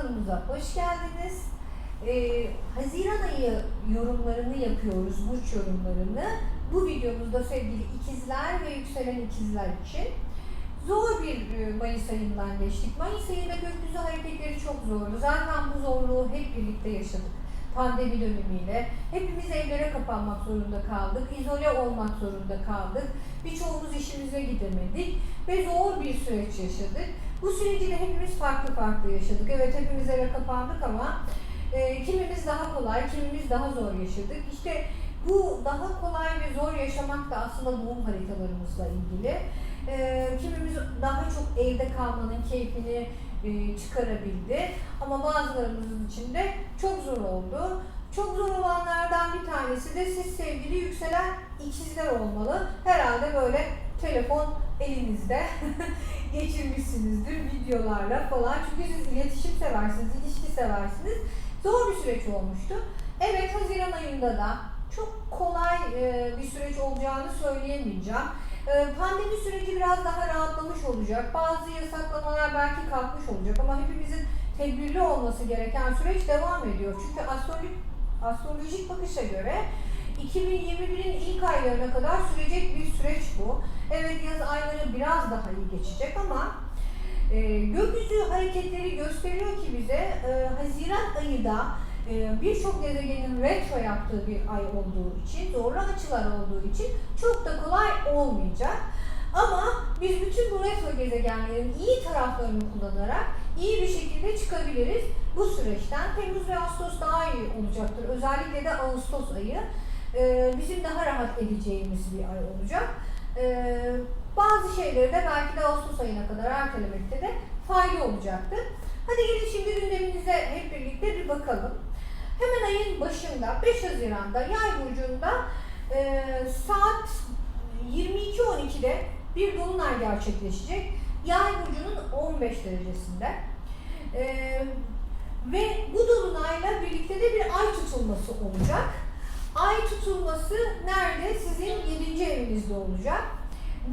kanalımıza hoş geldiniz. Ee, Haziran ayı yorumlarını yapıyoruz, burç yorumlarını. Bu videomuzda sevgili ikizler ve yükselen ikizler için zor bir e, Mayıs ayından geçtik. Mayıs ayında gökyüzü hareketleri çok zordu. Zaten bu zorluğu hep birlikte yaşadık. Pandemi dönemiyle. Hepimiz evlere kapanmak zorunda kaldık. izole olmak zorunda kaldık. Birçoğumuz işimize gidemedik ve zor bir süreç yaşadık. Bu süreci de hepimiz farklı farklı yaşadık. Evet hepimiz eve kapandık ama e, kimimiz daha kolay, kimimiz daha zor yaşadık. İşte bu daha kolay ve zor yaşamak da aslında doğum haritalarımızla ilgili. E, kimimiz daha çok evde kalmanın keyfini e, çıkarabildi. Ama bazılarımızın için de çok zor oldu. Çok zor olanlardan bir tanesi de siz sevgili yükselen ikizler olmalı. Herhalde böyle telefon elinizde geçirmişsinizdir videolarla falan. Çünkü siz iletişim seversiniz, ilişki seversiniz. Zor bir süreç olmuştu. Evet Haziran ayında da çok kolay e, bir süreç olacağını söyleyemeyeceğim. E, Pandemi süreci biraz daha rahatlamış olacak. Bazı yasaklamalar belki kalkmış olacak ama hepimizin tedbirli olması gereken süreç devam ediyor. Çünkü astrolojik, astrolojik bakışa göre 2021'in ilk aylarına kadar sürecek bir süreç bu. Evet yaz ayları biraz daha iyi geçecek ama e, gökyüzü hareketleri gösteriyor ki bize e, Haziran ayı da e, birçok gezegenin retro yaptığı bir ay olduğu için, zorlu açılar olduğu için çok da kolay olmayacak. Ama biz bütün bu retro gezegenlerin iyi taraflarını kullanarak iyi bir şekilde çıkabiliriz bu süreçten. Temmuz ve Ağustos daha iyi olacaktır. Özellikle de Ağustos ayı e, bizim daha rahat edeceğimiz bir ay olacak. E, bazı şeyleri de belki de Ağustos ayına kadar ertelemekte de fayda olacaktır. Hadi gelin şimdi gündemimize hep birlikte bir bakalım. Hemen ayın başında 5 Haziran'da Yay burcunda e, saat 22.12'de bir dolunay gerçekleşecek. Yay burcunun 15 derecesinde. E, ve bu dolunayla birlikte de bir ay tutulması olacak. Ay tutulması nerede? Sizin 7. evinizde olacak.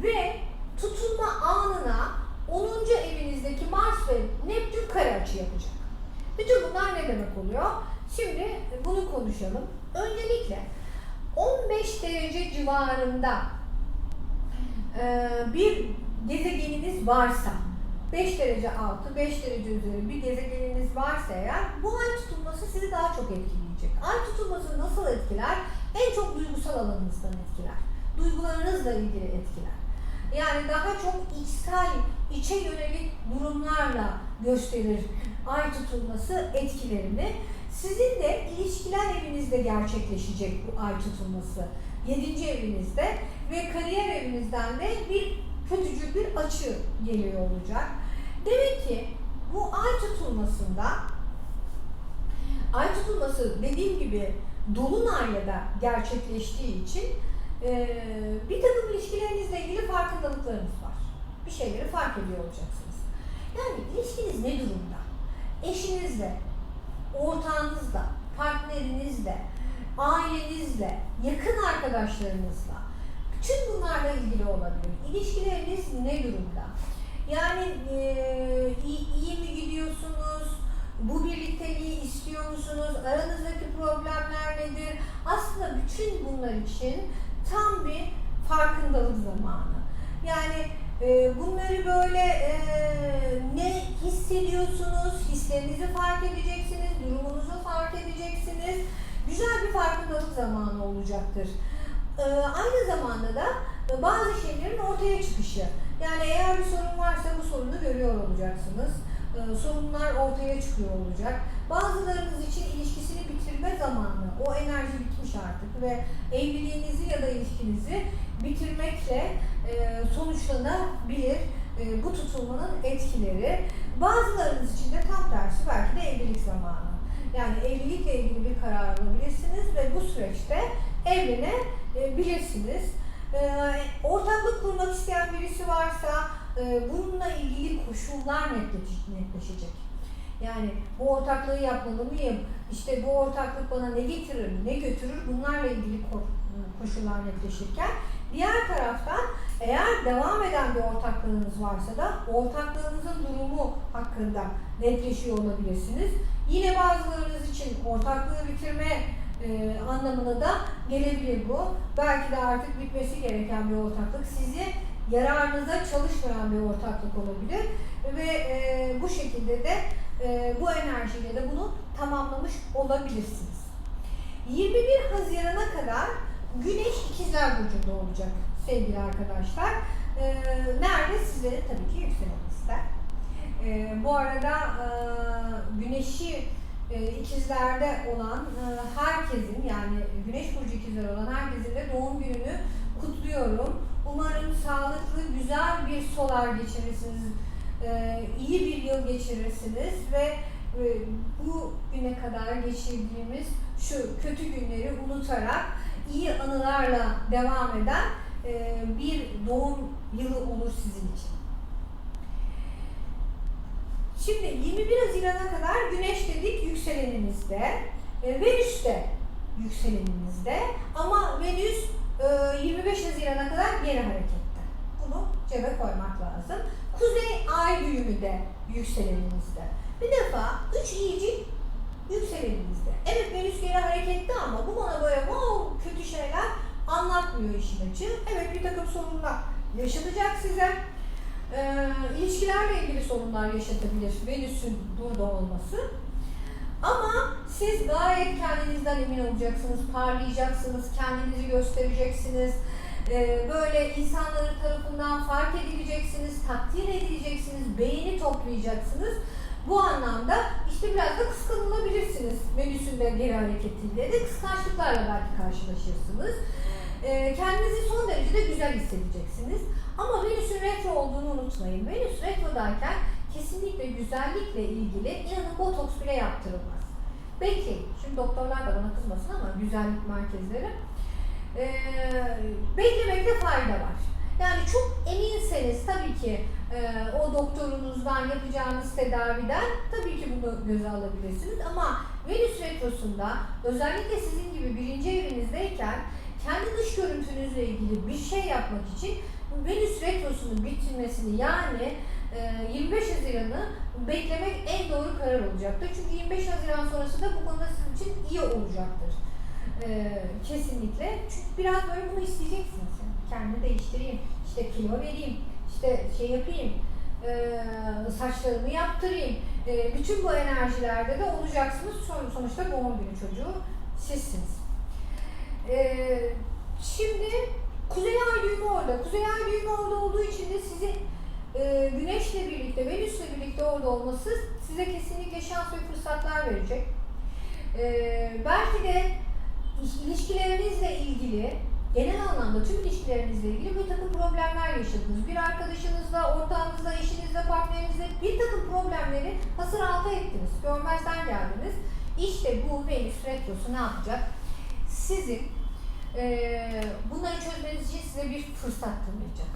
Ve tutulma anına 10. evinizdeki Mars ve Neptün kare açı yapacak. Bütün bunlar ne demek oluyor? Şimdi bunu konuşalım. Öncelikle 15 derece civarında e, bir gezegeniniz varsa 5 derece altı, 5 derece üzeri bir gezegeniniz varsa eğer bu ay tutulması sizi daha çok etkileyecek. Ay tutulması nasıl etkiler? En çok duygusal alanınızdan etkiler. Duygularınızla ilgili etkiler. Yani daha çok içsel, içe yönelik durumlarla gösterir ay tutulması etkilerini. Sizin de ilişkiler evinizde gerçekleşecek bu ay tutulması. 7. evinizde ve kariyer evinizden de bir kötücül bir açı geliyor olacak. Demek ki bu ay tutulmasında ay tutulması dediğim gibi dolunayla da gerçekleştiği için e, bir takım ilişkilerinizle ilgili farkındalıklarınız var. Bir şeyleri fark ediyor olacaksınız. Yani ilişkiniz ne durumda? Eşinizle, ortağınızla, partnerinizle, ailenizle, yakın arkadaşlarınızla, bütün bunlarla ilgili olabilir. İlişkileriniz ne durumda? Yani e, için tam bir farkındalık zamanı. Yani e, bunları böyle e, ne hissediyorsunuz? Hislerinizi fark edeceksiniz, durumunuzu fark edeceksiniz. Güzel bir farkındalık zamanı olacaktır. E, aynı zamanda da e, bazı şeylerin ortaya çıkışı. Yani eğer bir sorun varsa bu sorunu görüyor olacaksınız. E, sorunlar ortaya çıkıyor olacak. Bazılarınız için ilişkisini bitirme zamanı, o enerji bitmiş artık ve evliliğinizi ya da ilişkinizi bitirmekle e, sonuçlanabilir e, bu tutulmanın etkileri. Bazılarınız için de tam tersi belki de evlilik zamanı. Yani evlilikle ilgili bir karar alabilirsiniz ve bu süreçte evlenebilirsiniz. E, ortaklık kurmak isteyen birisi varsa e, bununla ilgili koşullar netleş- netleşecek. Yani bu ortaklığı yapmalı mıyım? İşte bu ortaklık bana ne getirir, ne götürür? Bunlarla ilgili ko- koşullar netleşirken diğer taraftan Eğer devam eden bir ortaklığınız varsa da ortaklığınızın durumu hakkında netleşiyor olabilirsiniz. Yine bazılarınız için ortaklığı bitirme e, anlamına da gelebilir bu. Belki de artık bitmesi gereken bir ortaklık sizi yararınıza çalışmayan bir ortaklık olabilir ve e, bu şekilde de e, bu enerjiyle de bunu tamamlamış olabilirsiniz. 21 Haziran'a kadar Güneş İkizler Burcu'nda olacak sevgili arkadaşlar. Nerede? Sizlerin tabii ki yükselenizde. E, bu arada e, Güneş'i e, ikizlerde olan e, herkesin yani Güneş Burcu ikizler olan herkesin de doğum gününü kutluyorum. Umarım sağlıklı, güzel bir solar geçirirsiniz. E, iyi bir yıl geçirirsiniz ve e, bu güne kadar geçirdiğimiz şu kötü günleri unutarak iyi anılarla devam eden e, bir doğum yılı olur sizin için. Şimdi 21 Haziran'a kadar Güneş dedik yükseleninizde, e, Venüs de yükseleninizde ama Venüs e, 25 Haziran'a kadar geri harekette. Bunu cebe koymak lazım. Kuzey Ay düğümü de yükseleninizde. Bir defa 3 iyicil yükseleninizde. Evet Venüs geri harekette ama bu bana böyle wow, kötü şeyler anlatmıyor işin açığı. Evet bir takım sorunlar yaşatacak size. Ee, ilişkilerle ilgili sorunlar yaşatabilir Venüs'ün burada olması. Ama siz gayet kendinizden emin olacaksınız, parlayacaksınız, kendinizi göstereceksiniz. Ee, böyle insanların tarafından fark edileceksiniz, takdir edileceksiniz, beğeni toplayacaksınız. Bu anlamda işte biraz da kıskanılabilirsiniz Venüs'ün de geri hareketiyle de kıskançlıklarla belki karşılaşırsınız. Ee, kendinizi son derecede güzel hissedeceksiniz. Ama Venüs'ün retro olduğunu unutmayın. Venüs retrodayken kesinlikle güzellikle ilgili inanın botoks bile yaptırılmaz. Bekleyin. Şimdi doktorlar da bana kızmasın ama güzellik merkezleri. Ee, beklemekte fayda var. Yani çok eminseniz tabii ki e, o doktorunuzdan yapacağınız tedaviden tabii ki bunu göze alabilirsiniz. Ama Venüs retrosunda özellikle sizin gibi birinci evinizdeyken kendi dış görüntünüzle ilgili bir şey yapmak için Venüs retrosunun bitirmesini yani e, 25 Haziran'ı beklemek en doğru karar olacaktır. Çünkü 25 Haziran sonrası da bu konuda sizin için iyi olacaktır. E, kesinlikle. Çünkü biraz böyle bunu isteyeceksiniz. Yani kendimi değiştireyim, işte kilo vereyim, işte şey yapayım, e, saçlarımı yaptırayım. E, bütün bu enerjilerde de olacaksınız. Son, sonuçta doğum günü çocuğu sizsiniz. E, şimdi Kuzey Ay düğümü orada. Kuzey Ay düğümü orada olduğu için de sizi e, Güneş'le birlikte, Venüs'le birlikte orada olması size kesinlikle şans ve fırsatlar verecek. E, belki de ilişkilerinizle ilgili, genel anlamda tüm ilişkilerinizle ilgili bir takım problemler yaşadınız. Bir arkadaşınızla, ortağınızla, eşinizle, partnerinizle bir takım problemleri hasır altı ettiniz. Görmezden geldiniz. İşte bu Venüs retrosu ne yapacak? Sizin e, bunları çözmeniz için size bir fırsat tanıyacak.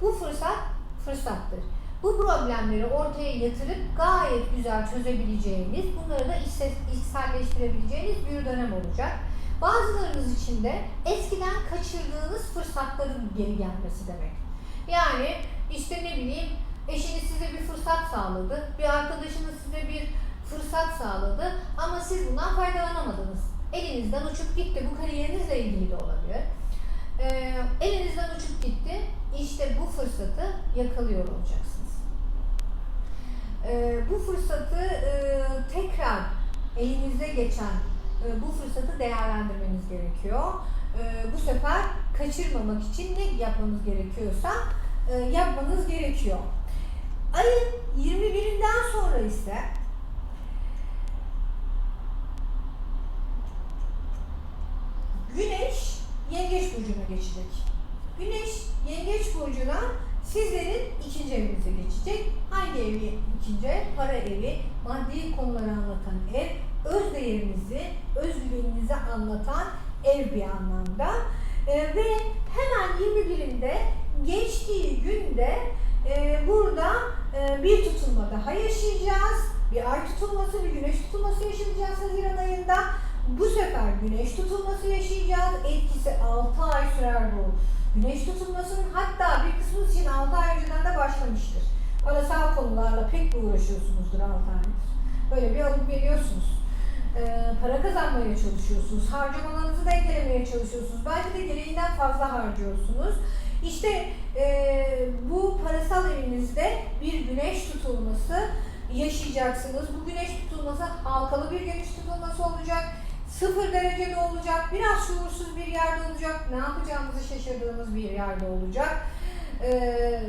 Bu fırsat fırsattır. Bu problemleri ortaya yatırıp gayet güzel çözebileceğiniz, bunları da içse- içselleştirebileceğiniz bir dönem olacak. Bazılarınız için de eskiden kaçırdığınız fırsatların geri gelmesi demek. Yani işte ne bileyim eşiniz size bir fırsat sağladı, bir arkadaşınız size bir fırsat sağladı ama siz bundan faydalanamadınız. Elinizden uçup gitti. Bu kariyerinizle ilgili de olabilir. Ee, elinizden uçup gitti. İşte bu fırsatı yakalıyor olacaksınız. Ee, bu fırsatı e, tekrar elinize geçen bu fırsatı değerlendirmeniz gerekiyor. E, bu sefer kaçırmamak için ne yapmanız gerekiyorsa e, yapmanız gerekiyor. Ayın 21'inden sonra ise Güneş Yengeç burcuna geçecek. Güneş Yengeç burcuna sizlerin ikinci evinize geçecek. Hangi evi ikinci ev? Para evi, maddi konuları anlatan ev, öz değerinizi, özgüveninizi anlatan ev bir anlamda. Ee, ve hemen 21'inde geçtiği günde e, burada e, bir tutulma daha yaşayacağız. Bir ay tutulması, bir güneş tutulması yaşayacağız Haziran ayında. Bu sefer güneş tutulması yaşayacağız. Etkisi 6 ay sürer bu Güneş tutulmasının hatta bir kısmı için 6 ay önceden de başlamıştır. Parasal konularla pek uğraşıyorsunuzdur 6 aydır. Böyle bir alıp veriyorsunuz. Ee, para kazanmaya çalışıyorsunuz. Harcamalarınızı dengelemeye çalışıyorsunuz. Belki de gereğinden fazla harcıyorsunuz. İşte e, bu parasal evinizde bir güneş tutulması yaşayacaksınız. Bu güneş tutulması halkalı bir güneş tutulması olacak. Sıfır derecede olacak. Biraz şuursuz bir yerde olacak. Ne yapacağımızı şaşırdığımız bir yerde olacak. Ee,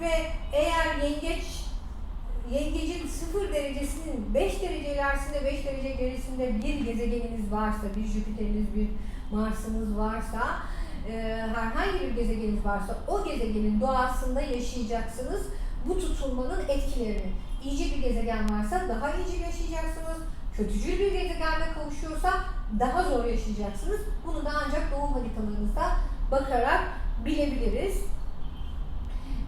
ve eğer yengeç yengecin sıfır derecesinin 5 derece ilerisinde 5 derece gerisinde bir gezegeniniz varsa, bir Jüpiter'iniz, bir Mars'ınız varsa, e, herhangi bir gezegeniniz varsa o gezegenin doğasında yaşayacaksınız bu tutulmanın etkilerini. İyice bir gezegen varsa daha iyice yaşayacaksınız. Kötücül bir gezegende kavuşuyorsa daha zor yaşayacaksınız. Bunu da ancak doğum haritalarınızda bakarak bilebiliriz.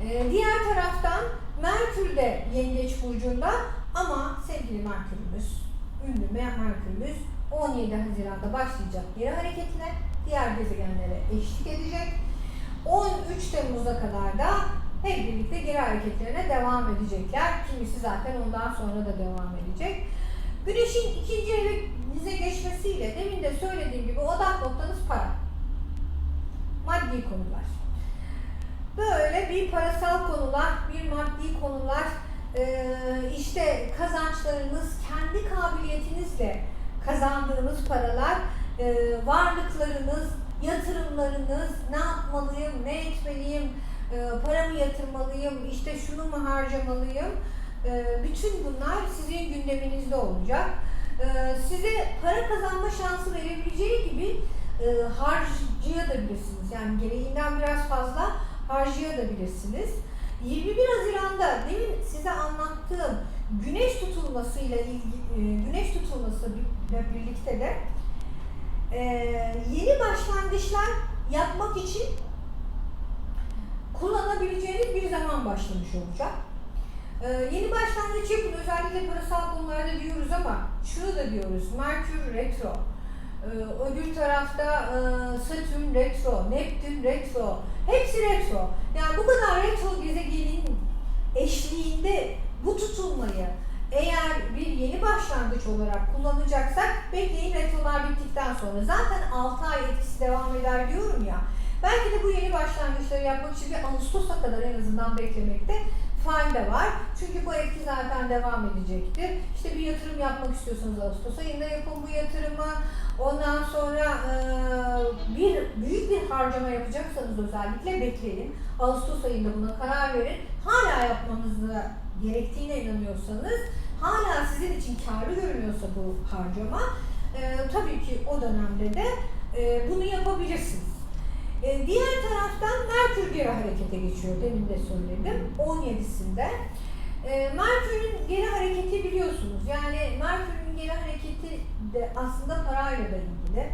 Ee, diğer taraftan Merkür de Yengeç Burcu'nda ama sevgili Merkür'ümüz, ünlü Merkür'ümüz 17 Haziran'da başlayacak geri hareketine, diğer gezegenlere eşlik edecek. 13 Temmuz'a kadar da hep birlikte geri hareketlerine devam edecekler. Kimisi zaten ondan sonra da devam edecek. Güneşin ikinci evinize geçmesiyle demin de söylediğim gibi odak noktanız para. Maddi konular. Böyle bir parasal konular, bir maddi konular, e, işte kazançlarınız, kendi kabiliyetinizle kazandığınız paralar, e, varlıklarınız, yatırımlarınız, ne yapmalıyım, ne etmeliyim, e, paramı yatırmalıyım, işte şunu mu harcamalıyım, bütün bunlar sizin gündeminizde olacak. Size para kazanma şansı verebileceği gibi harcayabilirsiniz. Yani gereğinden biraz fazla harcayabilirsiniz. 21 Haziran'da demin size anlattığım güneş tutulmasıyla ilgili güneş tutulması ile birlikte de e, yeni başlangıçlar yapmak için kullanabileceğiniz bir zaman başlamış olacak. E, yeni başlangıç yapın özellikle parasal konularda diyoruz ama şunu da diyoruz Merkür retro, e, öbür tarafta e, Satürn retro, Neptün retro, hepsi retro. Yani bu kadar retro gezegenin eşliğinde bu tutulmayı eğer bir yeni başlangıç olarak kullanacaksak bekleyin retrolar bittikten sonra. Zaten 6 ay etkisi devam eder diyorum ya. Belki de bu yeni başlangıçları yapmak için bir Ağustos'a kadar en azından beklemekte fayda var. Çünkü bu etki zaten devam edecektir. İşte bir yatırım yapmak istiyorsanız Ağustos ayında yapın bu yatırımı. Ondan sonra e, bir büyük bir harcama yapacaksanız özellikle bekleyin. Ağustos ayında buna karar verin. Hala yapmanızı gerektiğine inanıyorsanız, hala sizin için karlı görünüyorsa bu harcama, e, tabii ki o dönemde de e, bunu yapabilirsiniz. E, diğer taraftan Merkür geri harekete geçiyor. Demin de söyledim. 17'sinde. E, Merkür'ün geri hareketi biliyorsunuz. Yani Merkür'ün geri hareketi de aslında parayla da ilgili.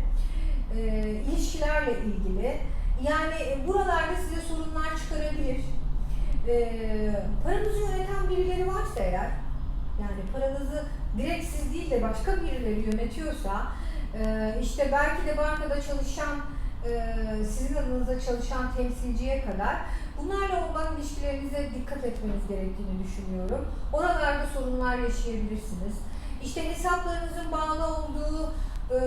E, ilişkilerle ilgili. Yani e, buralarda size sorunlar çıkarabilir. E, paranızı yöneten birileri varsa eğer, yani paranızı direkt siz değil de başka birileri yönetiyorsa, e, işte belki de bankada çalışan sizin adınıza çalışan temsilciye kadar bunlarla olan ilişkilerinize dikkat etmeniz gerektiğini düşünüyorum. Oralarda sorunlar yaşayabilirsiniz. İşte hesaplarınızın bağlı olduğu e,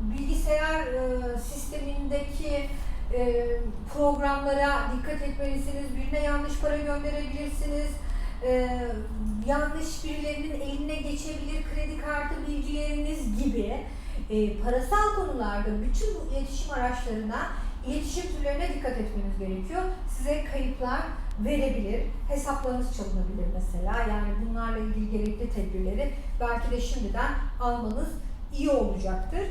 bilgisayar e, sistemindeki e, programlara dikkat etmelisiniz. Birine yanlış para gönderebilirsiniz. E, yanlış birilerinin eline geçebilir kredi kartı bilgileriniz gibi e, parasal konularda bütün bu iletişim araçlarına, iletişim türlerine dikkat etmeniz gerekiyor. Size kayıplar verebilir, hesaplarınız çalınabilir mesela. Yani bunlarla ilgili gerekli tedbirleri belki de şimdiden almanız iyi olacaktır.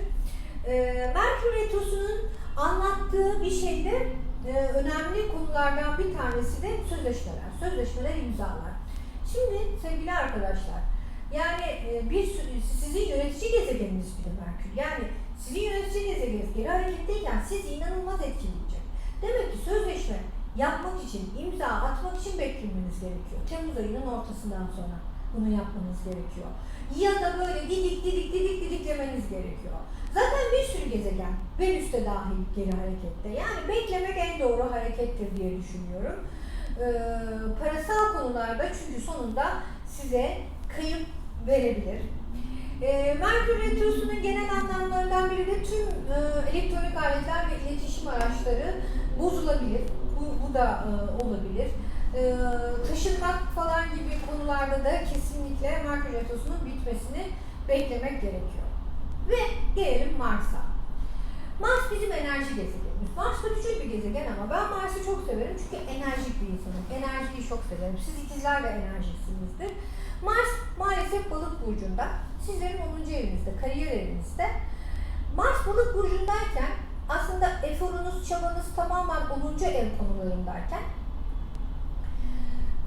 E, Merkür Retrosu'nun anlattığı bir şeyde e, önemli konulardan bir tanesi de sözleşmeler. Sözleşmeler imzalar. Şimdi sevgili arkadaşlar, yani e, bir sürü- sizin yönetici gezegeniniz bir de Merkür. Yani sizin yönetici gezegeniniz geri hareketteyken siz inanılmaz etkileyecek. Demek ki sözleşme yapmak için, imza atmak için beklemeniz gerekiyor. Temmuz ayının ortasından sonra. bunu yapmanız gerekiyor. Ya da böyle didik didik didik didiklemeniz gerekiyor. Zaten bir sürü gezegen Venüs'te dahil geri harekette. Yani beklemek en doğru harekettir diye düşünüyorum. Ee, parasal konularda çünkü sonunda size kayıp verebilir. E, Merkür Retrosu'nun genel anlamlarından biri de tüm e, elektronik aletler ve iletişim araçları bozulabilir. Bu, bu da e, olabilir. E, taşınmak falan gibi konularda da kesinlikle Merkür Retrosu'nun bitmesini beklemek gerekiyor. Ve gelelim Mars'a. Mars bizim enerji gezegenimiz. Mars kötücül bir gezegen ama ben Mars'ı çok severim çünkü enerjik bir insanım. Enerjiyi çok severim. Siz ikizler de enerjiksinizdir. Mars maalesef balık burcunda. Sizlerin 10. evinizde, kariyer evinizde. Mars balık burcundayken aslında eforunuz, çabanız tamamen 10. ev konularındayken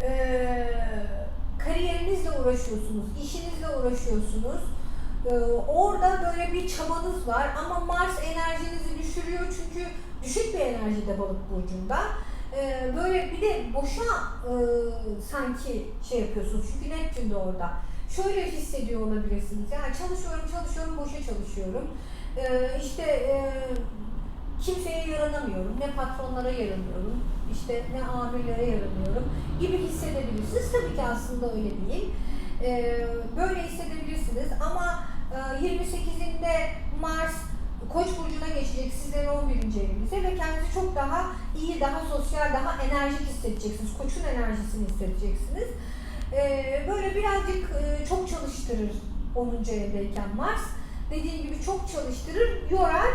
eee kariyerinizle uğraşıyorsunuz, işinizle uğraşıyorsunuz. Ee, orada böyle bir çabanız var ama Mars enerjinizi düşürüyor çünkü düşük bir enerjide balık burcunda. Ee, böyle bir de boşa e, sanki şey yapıyorsunuz çünkü Neptün de orada. Şöyle hissediyor olabilirsiniz. Yani çalışıyorum, çalışıyorum, boşa çalışıyorum. Ee, işte e, kimseye yaranamıyorum, ne patronlara yaranıyorum, işte ne amirlere yaranıyorum gibi hissedebilirsiniz. Tabii ki aslında öyle değil. Ee, böyle hissedebilirsiniz ama 28'inde Mars Koç burcuna geçecek sizlerin 11. evinize ve kendinizi çok daha iyi, daha sosyal, daha enerjik hissedeceksiniz. Koçun enerjisini hissedeceksiniz. Ee, böyle birazcık e, çok çalıştırır 10. evdeyken Mars. Dediğim gibi çok çalıştırır, yorar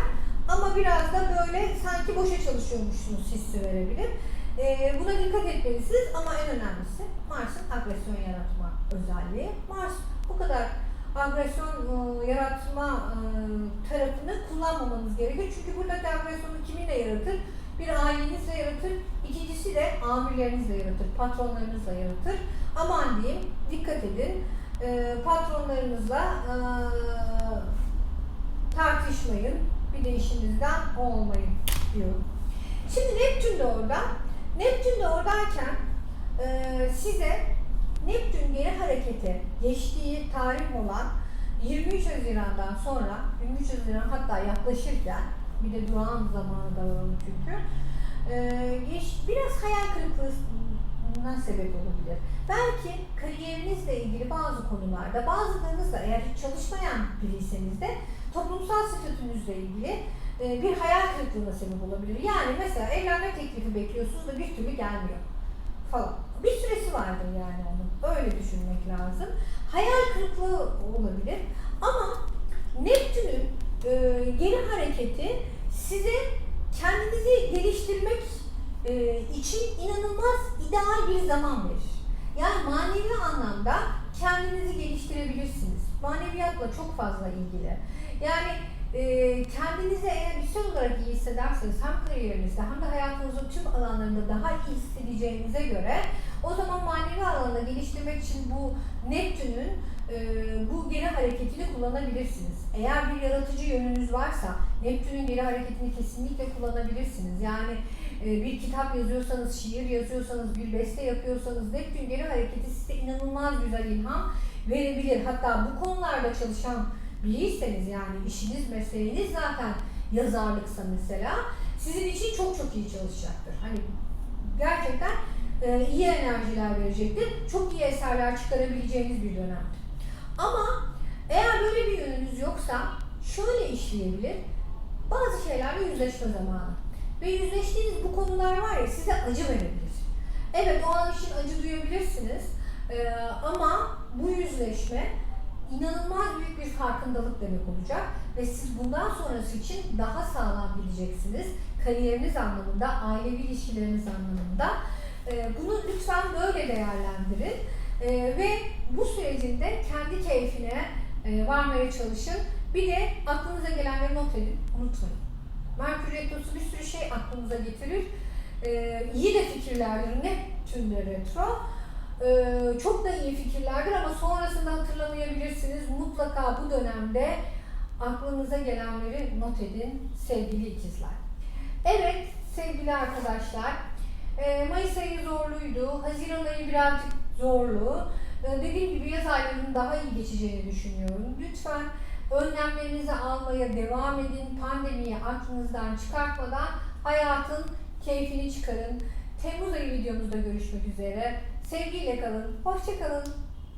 ama biraz da böyle sanki boşa çalışıyormuşsunuz hissi verebilir. Ee, buna dikkat etmelisiniz ama en önemlisi Mars'ın agresyon yaratma özelliği. Mars bu kadar agresyon e, yaratma e, tarafını kullanmamanız gerekiyor. Çünkü buradaki agresyonu kiminle yaratır? Bir ailenizle yaratır, ikincisi de amirlerinizle yaratır, patronlarınızla yaratır. Aman diyeyim, dikkat edin. E, patronlarınızla tartışmayın, bir de işinizden olmayın diyorum. Şimdi Neptün de orada. Neptün de oradayken size Neptün geri harekete geçtiği tarih olan 23 Haziran'dan sonra 23 Haziran hatta yaklaşırken bir de durağan zamanı da var çünkü e, biraz hayal kırıklığına sebep olabilir. Belki kariyerinizle ilgili bazı konularda bazılarınızla eğer hiç çalışmayan biriyseniz de toplumsal statünüzle ilgili e, bir hayal kırıklığına sebep olabilir. Yani mesela evlenme teklifi bekliyorsunuz da bir türlü gelmiyor falan. Bir süresi vardır yani onun. Öyle düşünmek lazım. Hayal kırıklığı olabilir. Ama Neptün'ün e, geri hareketi size kendinizi geliştirmek e, için inanılmaz ideal bir zaman verir. Yani manevi anlamda kendinizi geliştirebilirsiniz. Maneviyatla çok fazla ilgili. Yani e, kendinizi eğer içsel olarak iyi hissederseniz hem kariyerinizde hem de hayatınızın tüm alanlarında daha iyi hissedeceğinize göre o zaman manevi alanda geliştirmek için bu Neptün'ün e, bu geri hareketini kullanabilirsiniz. Eğer bir yaratıcı yönünüz varsa Neptün'ün geri hareketini kesinlikle kullanabilirsiniz. Yani e, bir kitap yazıyorsanız, şiir yazıyorsanız, bir beste yapıyorsanız Neptün geri hareketi size inanılmaz güzel ilham verebilir. Hatta bu konularda çalışan biriyseniz yani işiniz, mesleğiniz zaten yazarlıksa mesela sizin için çok çok iyi çalışacaktır. Hani gerçekten e, iyi enerjiler verecektir. Çok iyi eserler çıkarabileceğiniz bir dönemdir. Ama eğer böyle bir yönünüz yoksa şöyle işleyebilir. Bazı şeylerle yüzleşme zamanı. Ve yüzleştiğiniz bu konular var ya size acı verebilir. Evet o an için acı duyabilirsiniz. E, ama bu yüzleşme inanılmaz büyük bir farkındalık demek olacak ve siz bundan sonrası için daha sağlam gideceksiniz. Kariyeriniz anlamında, ailevi ilişkileriniz anlamında. Ee, bunu lütfen böyle değerlendirin Ee, ve bu sürecinde kendi keyfine e, varmaya çalışın. Bir de aklınıza gelenleri not edin, unutmayın. Merkür Retrosu bir sürü şey aklınıza getirir. Ee, iyi de fikirlerdir, Neptün de retro. Çok da iyi fikirlerdir ama sonrasında hatırlamayabilirsiniz. Mutlaka bu dönemde aklınıza gelenleri not edin sevgili ikizler. Evet sevgili arkadaşlar, e, Mayıs ayı zorluydu, Haziran ayı birazcık zorlu. Ee, Dediğim gibi yaz aylarının daha iyi geçeceğini düşünüyorum. Lütfen önlemlerinizi almaya devam edin. Pandemiyi aklınızdan çıkartmadan hayatın keyfini çıkarın. Temmuz ayı videomuzda görüşmek üzere. Sevgiyle kalın. Hoşça kalın.